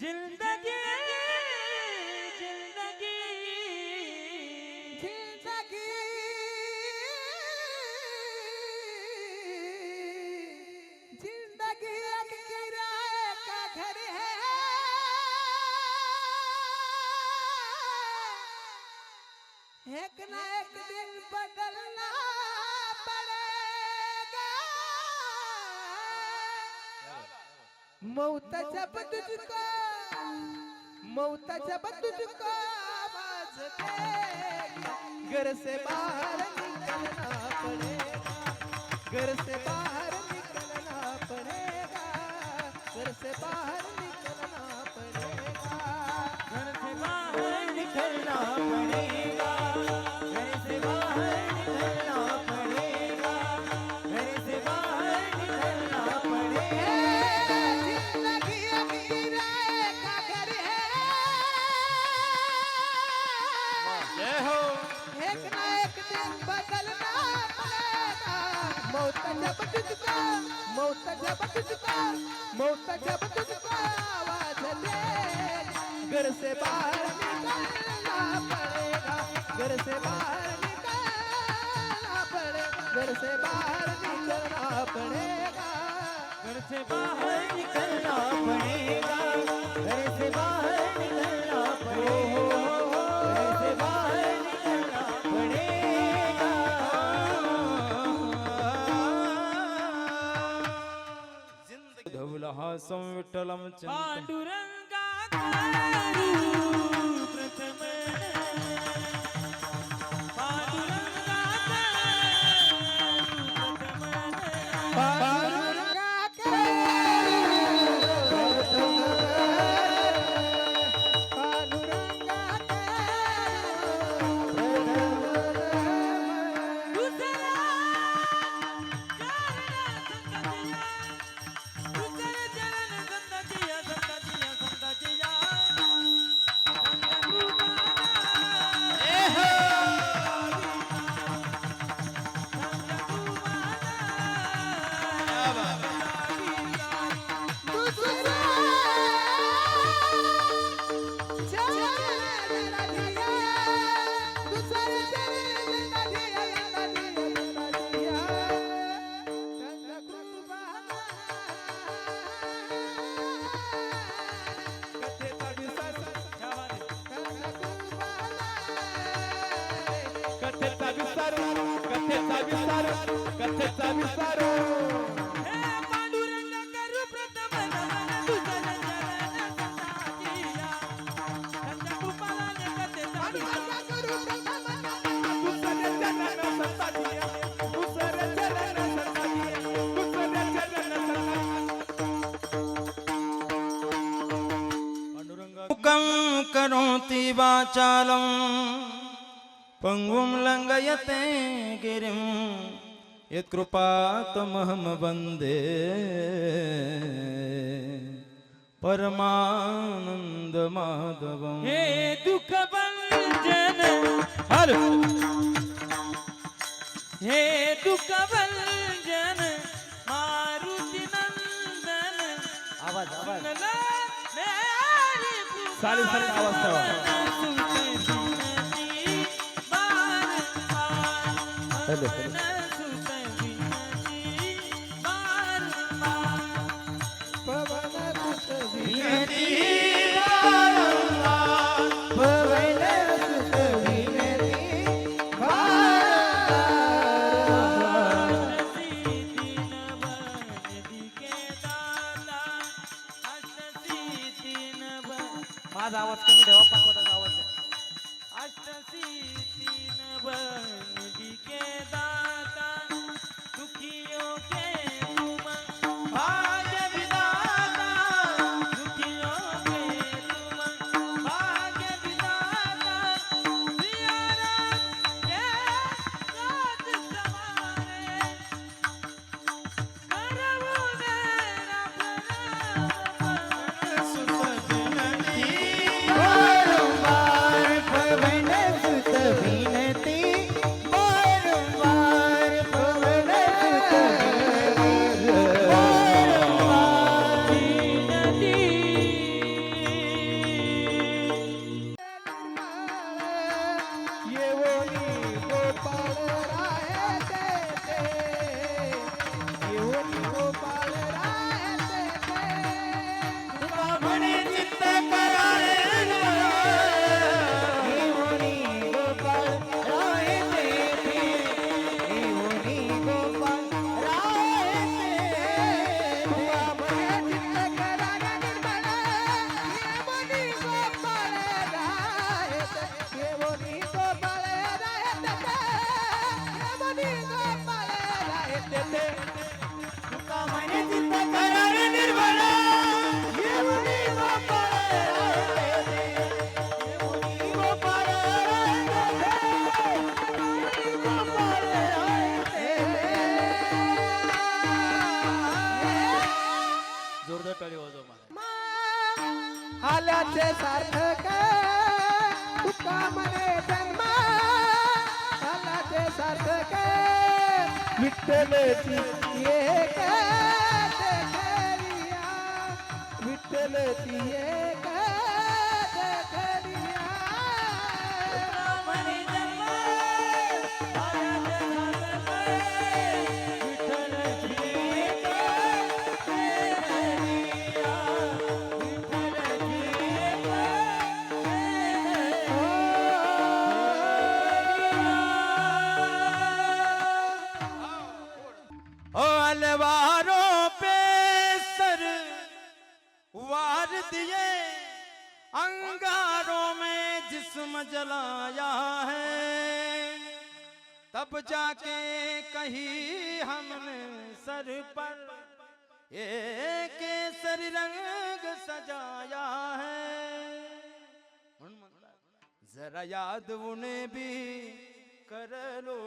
ज़िंदगी ज़िंदगी। ज़िंदगी। ज़िंदगी एक किराए का घर है। एक ना एक दिन बदलना पड़ेगा। मौत जब तुझको मौताच्या जब तुझको आवाज देगी घर से बाहर निकलना पड़ेगा. घर से बाहर आवाज़ घर से बाहर निकलना पड़ेगा। घर से बाहर निकलना पड़ेगा घर से बाहर निकलना पड़ेगा। घर से बाहर निकलना पड़ेगा। घर से बाहर निकलना पड़ेगा। घर से बाहर धवलहासं विठ्ठलं पांडुरंगा चरणाला सत्ता मुखं करोति वाचालं पङ्गुं लङ्घयते गिरिं यत्कृपातमहं वन्दे परमानन्दमाधवम् हे दुःख भंजन हलो हे दुःख भंजन मारुती नंदन आवाज आवाज नला मेरी साली साली आवाज હેલો सार्थक तुका मने जन्मा झाला ते सार्थक. विठ्ठलची जलाया है। तब जाके कही हमने सर पर एक केसरी रंग सजाया है। जरा याद उन्हें भी कर लो।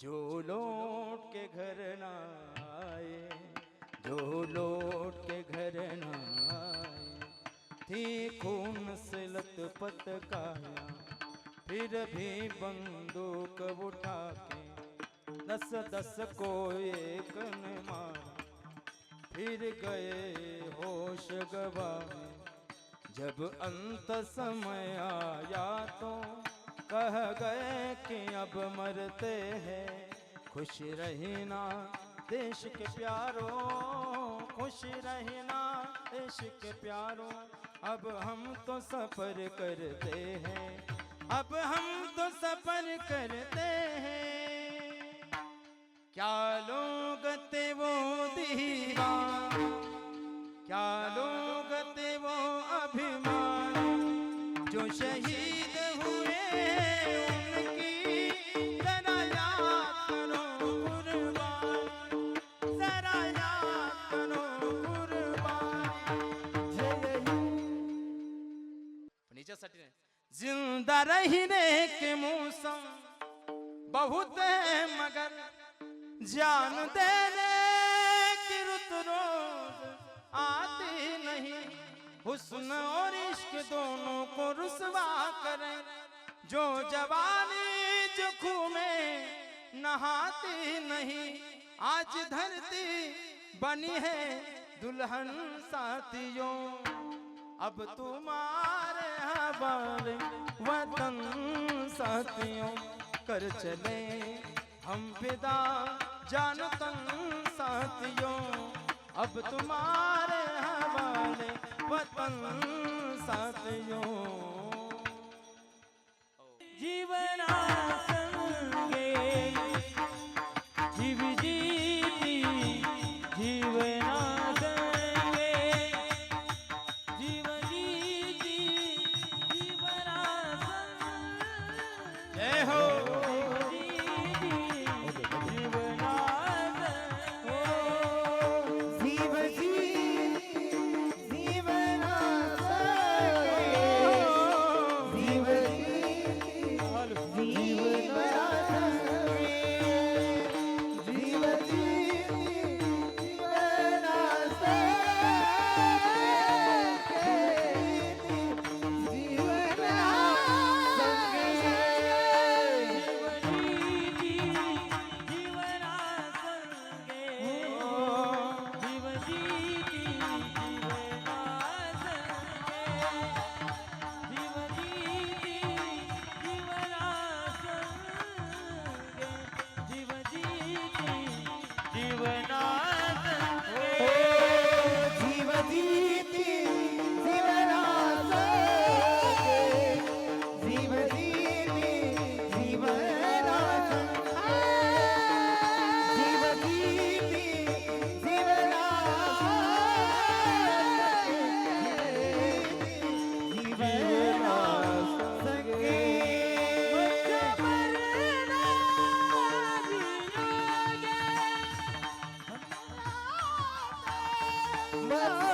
जो लौट के घर ना आए, जो लौट के घर ना थी खून से लथपथ काया, फिर भी बंदूक उठा के दस दस को एक ने मारा। फिर गए होश गवाए, जब अंत समय आया तो कह गए कि अब मरते हैं, खुश रहना देश के प्यारों, खुश रहना देश के प्यारों। अब हम तो सफ़र करते हैं। अब हम तो सफ़र करते हैं। क्या लोग थे वो दीवा क्या लोग ज़िंदा रहने के मौसम बहुत है, मगर जान देने की रुत रोज आती नहीं। हुस्न और इश्क दोनों को रुसवा करे। जो जवानी जो में नहाती नहीं, आज धरती बनी है दुल्हन साथियों। अब तुम्हारे हवाले वतन साथियों, कर चले हम विदा। जान तन साथियों, अब तुम्हारे हवाले वतन साथियों। Wow.